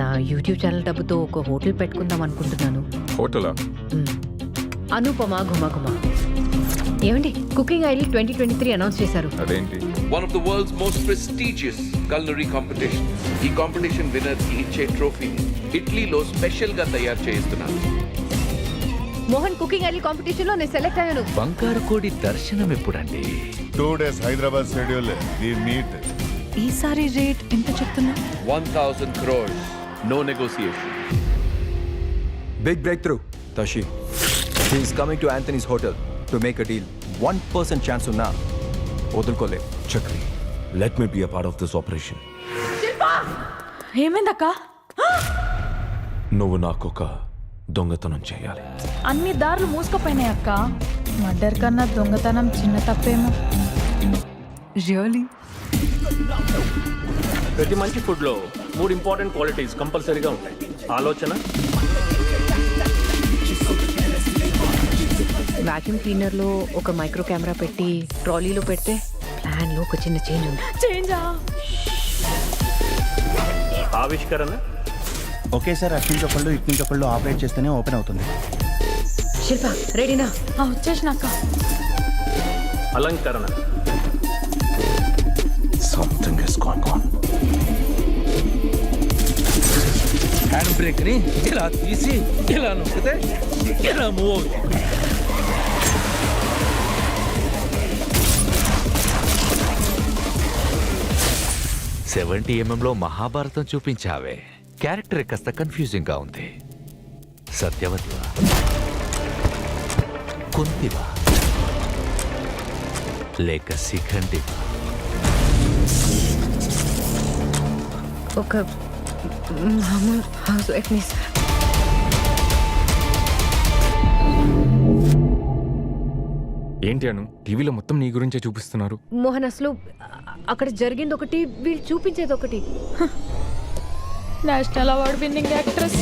నా YouTube channel డబ్బుతో ఒక హోటల్ పెట్టుకుందాం అనుకుంటున్నాను. హోటలా? మ్మ్. అనుపమ ఘుమ ఘుమ. ఏమండి? Cooking idol twenty twenty three announce చేశారు. అదేంటి? One of the world's most prestigious culinary competitions. ఈ కాంపిటీషన్ విన్నర్కి ఇచ్చే ట్రోఫీని ఇటలీలో స్పెషల్గా తయారు చేయిస్తున్నారు. మోహన్ కుకింగ్ ఐడల్ కాంపిటీషన్లో నేను సెలెక్ట్ అయ్యాను. బంగారు కోడి దర్శనం ఎప్పుడండి? Two days Hyderabad schedule we meet ఈసారి రేట్ ఎంత చెప్తున్నా? One thousand crores no negotiation Big breakthrough, Tashi. He's coming to Anthony's hotel to make a deal. One percent chance ఉన్నా వదులుకోలే Chakri, let me be a part of this operation. ఏమైందక్క నువ్వు నాకు ఒక దొంగతనం చేయాలి అన్ని దారులు మూసుకుపోయినాయి అక్క మర్డర్ కన్నా దొంగతనం చిన్న తప్పేమో రియలీ ప్రతి మంచి ఫుడ్లో మూడు ఇంపార్టెంట్ క్వాలిటీస్ కంపల్సరీగా ఉంటాయి. ఆలోచన. వాక్యూమ్ క్లీనర్లో ఒక మైక్రో కెమెరా పెట్టి ట్రాలీలో పెడితే ప్లాన్లో ఒక చిన్న చేంజ్ ఉంది. చేంజా ఆవిష్కరణ. ఒకేసారి అటు నుంచి ఒకళ్ళు ఇటు నుంచి ఒకళ్ళు ఆపరేట్ చేస్తేనే ఓపెన్ అవుతుంది. శిల్ప రెడీనా వచ్చేసినాక. అలంకరణ. సంథింగ్ ఇస్ ఆన్ హ్యాండ్ బ్రేక్ని ఇలా తీసి ఇలా నొక్కితే ఇలా మూవ్ అవుతుంది. సెవెంటీ ఎంఎంలో మహాభారతం చూపించావే. క్యారెక్టర్ కాస్త కన్ఫ్యూజింగ్గా ఉంది. సత్యవతివా? కుంతివా? లేక శిఖండివా? ఒక వైఫ్ని సార్ ఏంటి అను? టీవీలో మొత్తం నీ గురించే చూపిస్తున్నారు. మోహన్ అసలు అక్కడ జరిగింది ఒకటి వీళ్ళు చూపించేది ఒకటి. National award winning actress